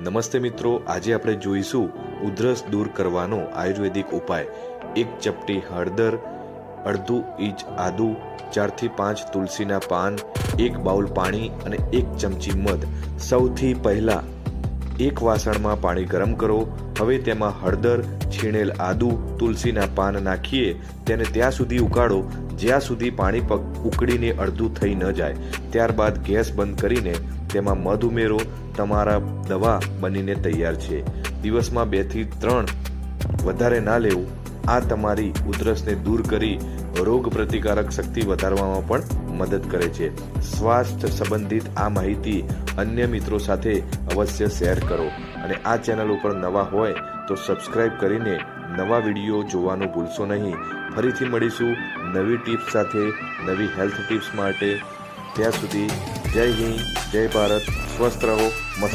નમસ્તે મિત્રો, આજે આપણે જોઈશું ઉધરસ દૂર કરવાનો આયુર્વેદિક ઉપાય. એક ચપટી હળદર, અડધું ઇંચ આદુ, ચારથી પાંચ તુલસીના પાન, એક બાઉલ પાણી અને એક ચમચી મધ. સૌથી પહેલા એક વાસણમાં પાણી ગરમ કરો. હવે તેમાં હળદર, છીણેલ આદુ, તુલસીના પાન નાખીએ. તેને ત્યાં સુધી ઉકાળો. જ્યાં સુધી પાણી પક ઉકળીને અડધું થઈ ન જાય. ત્યારબાદ ગેસ બંધ કરીને તેમાં મધ ઉમેરો. તમારા દવા બનીને તૈયાર છે. દિવસમાં બેથી ત્રણ વધારે ના લેવું. આ તમારી ઉધરસને દૂર કરી રોગ પ્રતિકારક શક્તિ વધારવામાં પણ મદદ કરે છે. સ્વાસ્થ્ય સંબંધિત આ માહિતી અન્ય મિત્રો સાથે અવશ્ય શેર કરો અને આ ચેનલ ઉપર નવા હોય તો સબસ્ક્રાઇબ કરીને નવા વીડિયો જોવાનું ભૂલશો નહીં. ફરીથી મળીશું નવી ટિપ્સ સાથે, નવી હેલ્થ ટિપ્સ માટે. ત્યાં સુધી જય હિન્દ, જય ભારત. સ્વસ્થ રહો, મસ્ત